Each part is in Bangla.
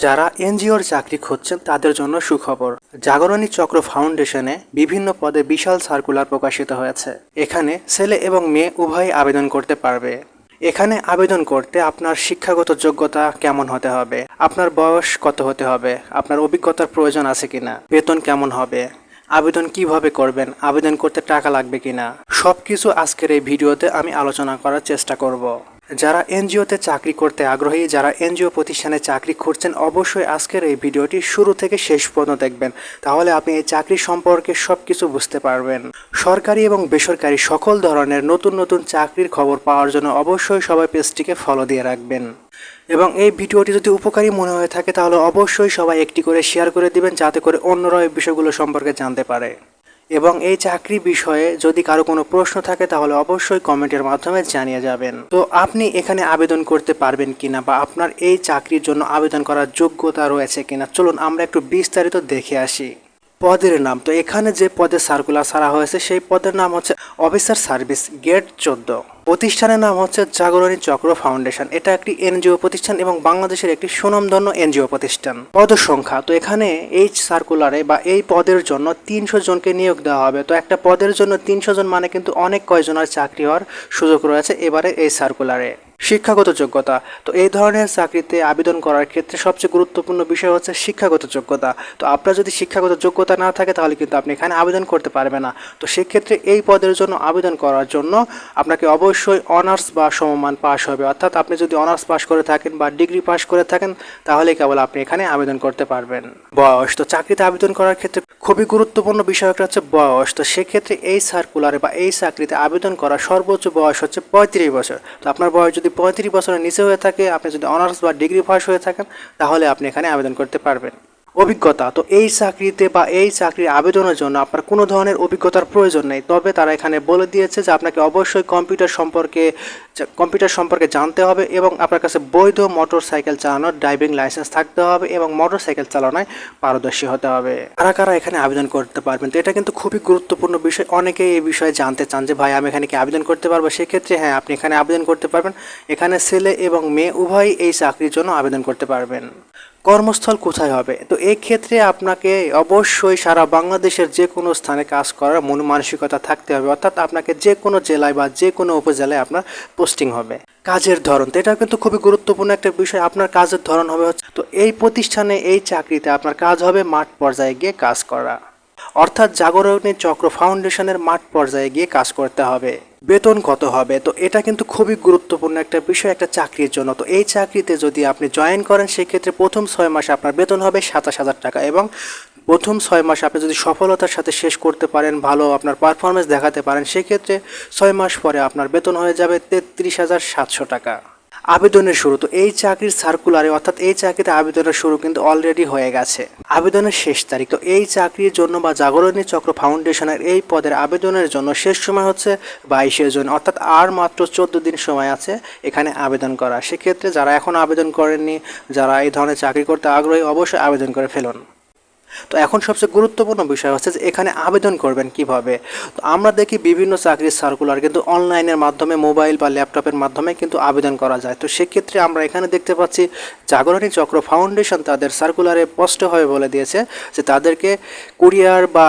যারা এনজিওর চাকরি খুঁজছেন তাদের জন্য সুখবর। জাগরণী চক্র ফাউন্ডেশনে বিভিন্ন পদে বিশাল সার্কুলার প্রকাশিত হয়েছে। এখানে ছেলে এবং মেয়ে উভয়ই আবেদন করতে পারবে। এখানে আবেদন করতে আপনার শিক্ষাগত যোগ্যতা কেমন হতে হবে, আপনার বয়স কত হতে হবে, আপনার অভিজ্ঞতার প্রয়োজন আছে কিনা, বেতন কেমন হবে, আবেদন কীভাবে করবেন, আবেদন করতে টাকা লাগবে কিনা, সবকিছু আজকের এই ভিডিওতে আমি আলোচনা করার চেষ্টা করব। যারা এনজিওতে চাকরি করতে আগ্রহী, যারা এনজিও প্রতিষ্ঠানে চাকরি করছেন অবশ্যই আজকের এই ভিডিওটি শুরু থেকে শেষ পর্যন্ত দেখবেন। তাহলে আপনি এই চাকরি সম্পর্কে সব কিছু বুঝতে পারবেন। সরকারি এবং বেসরকারি সকল ধরনের নতুন নতুন চাকরির খবর পাওয়ার জন্য অবশ্যই সবাই পেজটিকে ফলো দিয়ে রাখবেন। এবং এই ভিডিওটি যদি উপকারী মনে হয়ে থাকে, তাহলে অবশ্যই সবাই একটি করে শেয়ার করে দিবেন, যাতে করে অন্যরা এই বিষয়গুলো সম্পর্কে জানতে পারে। এবং এই চাকরি বিষয়ে যদি কারও কোনো প্রশ্ন থাকে, তাহলে অবশ্যই কমেন্টের মাধ্যমে জানিয়ে যাবেন। তো আপনি এখানে আবেদন করতে পারবেন কিনা বা আপনার এই চাকরির জন্য আবেদন করার যোগ্যতা রয়েছে কিনা? চলুন আমরা একটু বিস্তারিত দেখে আসি। পদের নাম। তো এখানে যে পদে সার্কুলার ছাড়া হয়েছে, সেই পদের নাম হচ্ছে অফিসার সার্ভিস গেট চোদ্দ প্রতিষ্ঠানের নাম হচ্ছে জাগরণী চক্র ফাউন্ডেশন। এটা একটি এনজিও প্রতিষ্ঠান এবং বাংলাদেশের একটি সুনামধন্য এনজিও প্রতিষ্ঠান। পদ সংখ্যা, তো এখানে এই সার্কুলারে বা এই পদের জন্য তিনশো জনকে নিয়োগ দেওয়া হবে। তো একটা পদের জন্য তিনশো জন মানে কিন্তু অনেক কয়জনের চাকরি হওয়ার সুযোগ রয়েছে এবারে এই সার্কুলারে শিক্ষাগত যোগ্যতা, তো এই ধরনের চাকরিতে আবেদন করার ক্ষেত্রে সবচেয়ে গুরুত্বপূর্ণ বিষয় হচ্ছে শিক্ষাগত যোগ্যতা। তো আপনার যদি শিক্ষাগত যোগ্যতা না থাকে তাহলে কিন্তু আপনি এখানে আবেদন করতে পারবেন না। তো সেক্ষেত্রে এই পদের জন্য আবেদন করার জন্য আপনাকে অবশ্যই অনার্স বা সমমান পাস হবে। অর্থাৎ আপনি যদি অনার্স পাস করে থাকেন বা ডিগ্রি পাস করে থাকেন, তাহলে কেবল আপনি এখানে আবেদন করতে পারবেন। বয়স, তো চাকরিতে আবেদন করার ক্ষেত্রে খুবই গুরুত্বপূর্ণ বিষয় একটা হচ্ছে বয়স। তো সেক্ষেত্রে এই সার্কুলারে বা এই চাকরিতে আবেদন করা সর্বোচ্চ বয়স হচ্ছে পঁয়ত্রিশ বছর। তো আপনার বয়স যদি পঁয়ত্রিশ বছরের নিচে হয়ে থাকে, আপনি যদি অনার্স বা ডিগ্রি পাস হয়ে থাকেন, তাহলে আপনি এখানে আবেদন করতে পারবেন। অভিজ্ঞতা। তো এই চাকরিতে বা এই চাকরির আবেদনের জন্য আপনার কোনো ধরনের অভিজ্ঞতার প্রয়োজন নেই। তবে তারা এখানে বলে দিয়েছে যে আপনাকে অবশ্যই কম্পিউটার সম্পর্কে কম্পিউটার সম্পর্কে জানতে হবে এবং আপনার কাছে বৈধ মোটর সাইকেল চালানোর ড্রাইভিং লাইসেন্স থাকতে হবে এবং মোটর সাইকেল চালানোয় পারদর্শী হতে হবে। কারা কারা এখানে আবেদন করতে পারবেন? তো এটা কিন্তু খুবই গুরুত্বপূর্ণ বিষয়। অনেকেই এই বিষয়ে জানতে চান যে, ভাই, আমি এখানে কি আবেদন করতে পারব? সেক্ষেত্রে হ্যাঁ আপনি এখানে আবেদন করতে পারবেন। এখানে ছেলে এবং মেয়ে উভয়ই এই চাকরির জন্য আবেদন করতে পারবেন। কর্মস্থল কোথায় হবে? তো এই ক্ষেত্রে আপনাকে অবশ্যই সারা বাংলাদেশের যে কোনো স্থানে কাজ করার মন মানসিকতা থাকতে হবে। অর্থাৎ আপনাকে যে কোনো জেলায় বা যে কোনো উপজেলায় আপনার পোস্টিং হবে। কাজের ধরন এটা কিন্তু খুবই গুরুত্বপূর্ণ একটা বিষয়। আপনার কাজের ধরন হবে তো এই প্রতিষ্ঠানে, এই চাকরিতে আপনার কাজ হবে মাঠ পর্যায়ে গিয়ে কাজ করা। অর্থাৎ জাগরণী চক্র ফাউন্ডেশনের মাঠ পর্যায়ে গিয়ে কাজ করতে হবে। বেতন কত হবে? তো এটা কিন্তু খুবই গুরুত্বপূর্ণ একটা বিষয়, একটা চাকরির জন্য। তো এই চাকরিতে যদি আপনি জয়েন করেন, সেক্ষেত্রে প্রথম ছয় মাসে আপনার বেতন হবে সাতাশ হাজার টাকা এবং প্রথম ছয় মাসে আপনি যদি সফলতার সাথে শেষ করতে পারেন, ভালো আপনার পারফরমেন্স দেখাতে পারেন, সেক্ষেত্রে ছয় মাস পরে আপনার বেতন হয়ে যাবে তেত্রিশ হাজার সাতশো টাকা। আবেদনের শুরু। তো এই চাকরির সার্কুলারে অর্থাৎ এই চাকরিতে আবেদনের শুরু কিন্তু অলরেডি হয়ে গেছে। আবেদনের শেষ তারিখ। তো এই চাকরির জন্য বা জাগরণী চক্র ফাউন্ডেশনের এই পদের আবেদনের জন্য শেষ সময় হচ্ছে বাইশে জুন, অর্থাৎ আর মাত্র চোদ্দ দিন সময় আছে এখানে আবেদন করা। সেক্ষেত্রে যারা এখন আবেদন করেননি, যারা এই ধরনের চাকরি করতে আগ্রহী, অবশ্যই আবেদন করে ফেলুন। তো এখন সবচেয়ে গুরুত্বপূর্ণ বিষয় হচ্ছে যে এখানে আবেদন করবেন কীভাবে? তো আমরা দেখি বিভিন্ন চাকরির সার্কুলার কিন্তু অনলাইনের মাধ্যমে মোবাইল বা ল্যাপটপের মাধ্যমে কিন্তু আবেদন করা যায়। তো সেক্ষেত্রে আমরা এখানে দেখতে পাচ্ছি, জাগরণী চক্র ফাউন্ডেশন তাদের সার্কুলারে স্পষ্টভাবে বলে দিয়েছে যে তাদেরকে কুরিয়ার বা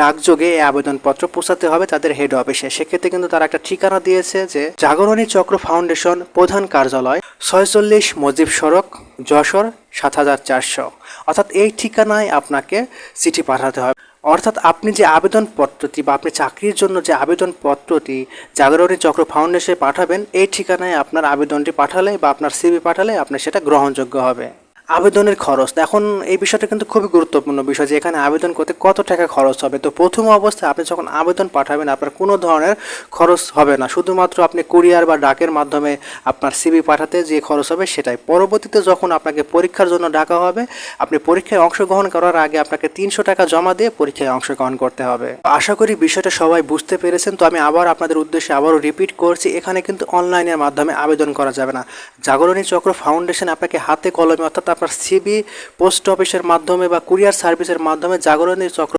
ডাকযোগে এই আবেদনপত্র পৌঁছাতে হবে তাদের হেড অফিসে সেক্ষেত্রে কিন্তু তারা একটা ঠিকানা দিয়েছে যে, জাগরণী চক্র ফাউন্ডেশন প্রধান কার্যালয়, ছয়চল্লিশ মজিব সড়ক যশোর সাত হাজার চারশো। অর্থাৎ এই ঠিকানায় আপনাকে চিঠি পাঠাতে হবে। অর্থাৎ আপনি যে আবেদন পত্রটি বা আপনি চাকরির জন্য যে আবেদন পত্রটি জাগরণী চক্র ফাউন্ডেশনে পাঠাবেন, এই ঠিকানায় আপনার আবেদনটি পাঠালে বা আপনার সিবি পাঠালে আপনার সেটা গ্রহণযোগ্য হবে। আবেদনের খরচ। এখন এই বিষয়টা কিন্তু খুবই গুরুত্বপূর্ণ বিষয় যে এখানে আবেদন করতে কত টাকা খরচ হবে। তো প্রথম অবস্থায় আপনি যখন আবেদন পাঠাবেন, আপনার কোনো ধরনের খরচ হবে না। শুধুমাত্র আপনি কুরিয়ার বা ডাকের মাধ্যমে আপনার সিবি পাঠাতে যে খরচ হবে সেটাই। পরবর্তীতে যখন আপনাকে পরীক্ষার জন্য ডাকা হবে, আপনি পরীক্ষায় অংশগ্রহণ করার আগে আপনাকে তিনশো টাকা জমা দিয়ে পরীক্ষায় অংশগ্রহণ করতে হবে। আশা করি বিষয়টা সবাই বুঝতে পেরেছেন। তো আমি আবার আপনাদের উদ্দেশ্যে আবারও রিপিট করছি, এখানে কিন্তু অনলাইনের মাধ্যমে আবেদন করা যাবে না। জাগরণী চক্র ফাউন্ডেশন আপনাকে হাতে কলমে, অর্থাৎ আপনার সিবি পোস্ট অফিসের মাধ্যমে বা কুরিয়ার সার্ভিসের মাধ্যমে জাগরণের চক্র